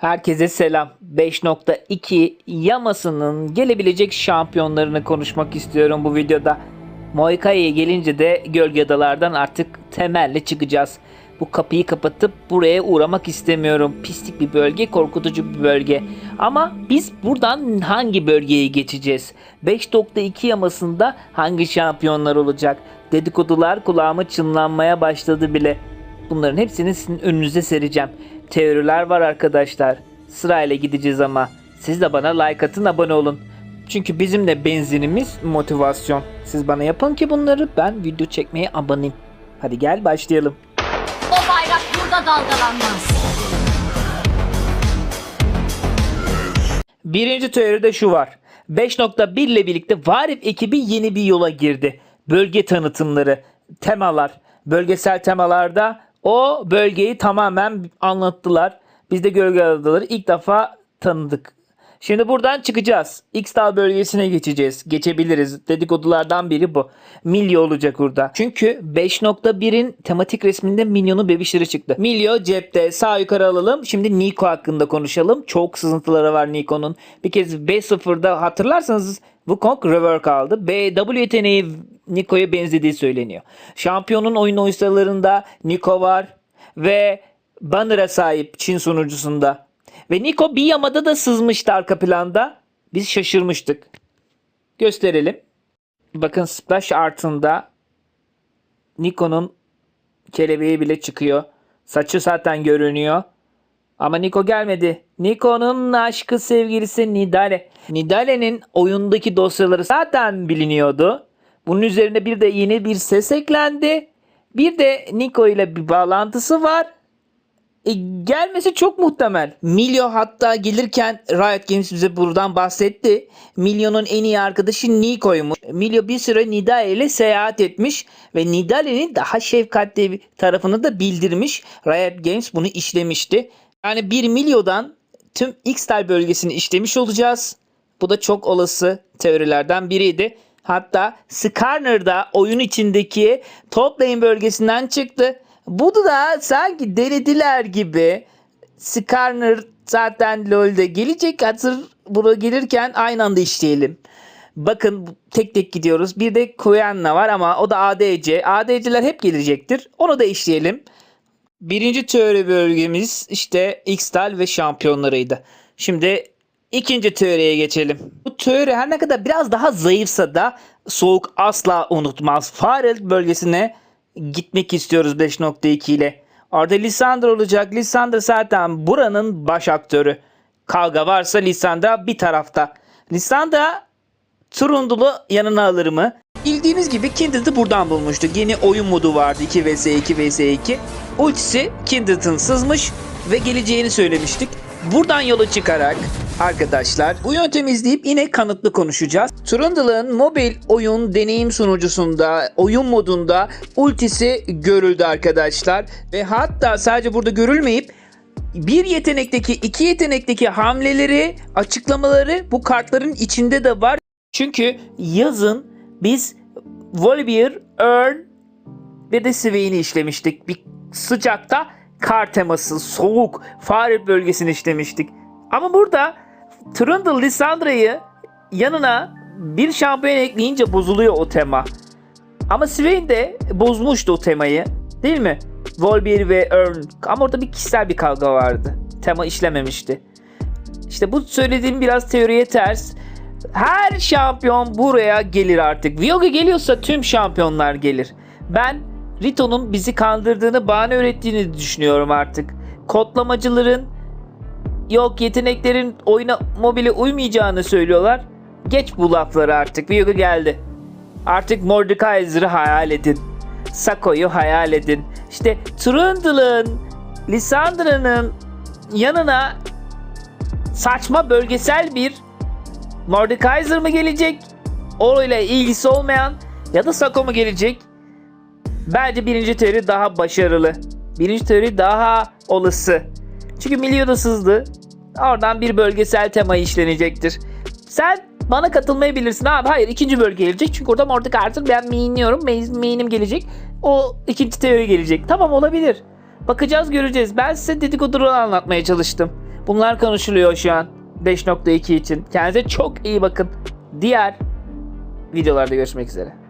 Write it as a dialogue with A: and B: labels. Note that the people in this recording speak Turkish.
A: Herkese selam. 5.2 Yaması'nın gelebilecek şampiyonlarını konuşmak istiyorum bu videoda. Moikai'ye gelince de Gölge Adalardan artık temelle çıkacağız. Bu kapıyı kapatıp buraya uğramak istemiyorum. Pislik bir bölge, korkutucu bir bölge. Ama biz buradan hangi bölgeye geçeceğiz? 5.2 yamasında hangi şampiyonlar olacak? Dedikodular kulağıma çınlanmaya başladı bile. Bunların hepsini sizin önünüze sereceğim. Teoriler var arkadaşlar. Sırayla gideceğiz ama. Siz de bana like atın abone olun. Çünkü bizim de benzinimiz motivasyon. Siz bana yapın ki bunları ben video çekmeye aboneyim. Hadi gel başlayalım.
B: O bayrak burada dalgalanmaz.
A: Birinci teoride şu var. 5.1 ile birlikte Varif ekibi yeni bir yola girdi. Bölge tanıtımları, temalar, bölgesel temalarda o bölgeyi tamamen anlattılar. Biz de Gölge Adaları ilk defa tanıdık. Şimdi buradan çıkacağız. X-Dağ bölgesine geçeceğiz. Geçebiliriz. Dedikodulardan biri bu. Milyo olacak burada. Çünkü 5.1'in tematik resminde Milyon'un bebişleri çıktı. Milyo cepte. Sağ yukarı alalım. Şimdi Nico hakkında konuşalım. Çok sızıntıları var Nico'nun. Bir kez B0'da hatırlarsanız Wukong rework aldı. B W yeteneği Nico'ya benzediği söyleniyor. Şampiyonun oyun oyuncularında Nico var ve Banner'a sahip Çin sunucusunda. Ve Nico bir yamada da sızmıştı arka planda. Biz şaşırmıştık. Gösterelim. Bakın splash artında Nico'nun kelebeği bile çıkıyor. Saçı zaten görünüyor. Ama Nico gelmedi. Nico'nun aşkı sevgilisi Nidale. Nidale'nin oyundaki dosyaları zaten biliniyordu. Bunun üzerine bir de yeni bir ses eklendi. Bir de Nico ile bir bağlantısı var. E, gelmesi çok muhtemel. Milio hatta gelirken Riot Games bize buradan bahsetti. Milio'nun en iyi arkadaşı Nico'ymuş. Milio bir süre Nidale ile seyahat etmiş ve Nidale'nin daha şefkatli bir tarafını da bildirmiş. Riot Games bunu işlemişti. Yani bir Milio'dan tüm X-Star bölgesini işlemiş olacağız. Bu da çok olası teorilerden biriydi. Hatta Skarner da oyun içindeki top lane bölgesinden çıktı. Bu da sanki denediler gibi. Skarner zaten LoL'de gelecek. Hazır buraya gelirken aynı anda işleyelim. Bakın tek tek gidiyoruz. Bir de Kuyanna var ama o da ADC. ADC'ler hep gelecektir. Onu da işleyelim. Birinci teori bölgemiz işte Xtal ve şampiyonlarıydı. Şimdi ikinci teoriye geçelim. Bu teori her ne kadar biraz daha zayıfsa da soğuk asla unutmaz. Farel bölgesine gitmek istiyoruz 5.2 ile. Orada Lisandro olacak. Lisandro zaten buranın baş aktörü. Kavga varsa Lisandra bir tarafta. Lisandra Turundulu yanına alır mı? Bildiğimiz gibi Kindred'ı buradan bulmuştuk. Yeni oyun modu vardı 2 vs 2 vs 2. Ultisi Kindred'ın sızmış ve geleceğini söylemiştik. Buradan yola çıkarak arkadaşlar bu yöntemi izleyip yine kanıtlı konuşacağız. Trundle'ın mobil oyun deneyim sunucusunda, oyun modunda ultisi görüldü arkadaşlar. Ve hatta sadece burada görülmeyip bir yetenekteki, iki yetenekteki hamleleri, açıklamaları bu kartların içinde de var. Çünkü yazın biz Volibear, Earn bir de Swain'i işlemiştik. Bir sıcakta kar teması, soğuk, fare bölgesini işlemiştik. Ama burada Trundle Lissandra'yı yanına bir şampiyon ekleyince bozuluyor o tema. Ama Swain de bozmuştu o temayı. Değil mi? Volbear ve Earn. Ama orada bir kişisel bir kavga vardı. Tema işlememişti. İşte bu söylediğim biraz teoriye ters. Her şampiyon buraya gelir artık. Vyoga geliyorsa tüm şampiyonlar gelir. Ben Rito'nun bizi kandırdığını, bahane ürettiğini düşünüyorum artık. Kodlamacıların yok yeteneklerin oyuna mobile uymayacağını söylüyorlar. Geç bu lafları artık. Vyoga geldi. Artık Mordekaiser'ı hayal edin. Sako'yu hayal edin. İşte Trundle'ın, Lissandra'nın yanına saçma bölgesel bir Mordekaiser mı gelecek? Orayla ilgisi olmayan ya da Sako mu gelecek? Bence birinci teori daha başarılı. Birinci teori daha olası. Çünkü Milyo'da sızdı. Oradan bir bölgesel tema işlenecektir. Sen bana katılmayabilirsin abi. Hayır ikinci bölge gelecek. Çünkü orada Mordekaiser ben mainliyorum. Main- Main'im gelecek. O ikinci teori gelecek. Tamam olabilir. Bakacağız göreceğiz. Ben size dedikoduları anlatmaya çalıştım. Bunlar konuşuluyor şu an 5.2 için. Kendinize çok iyi bakın. Diğer videolarda görüşmek üzere.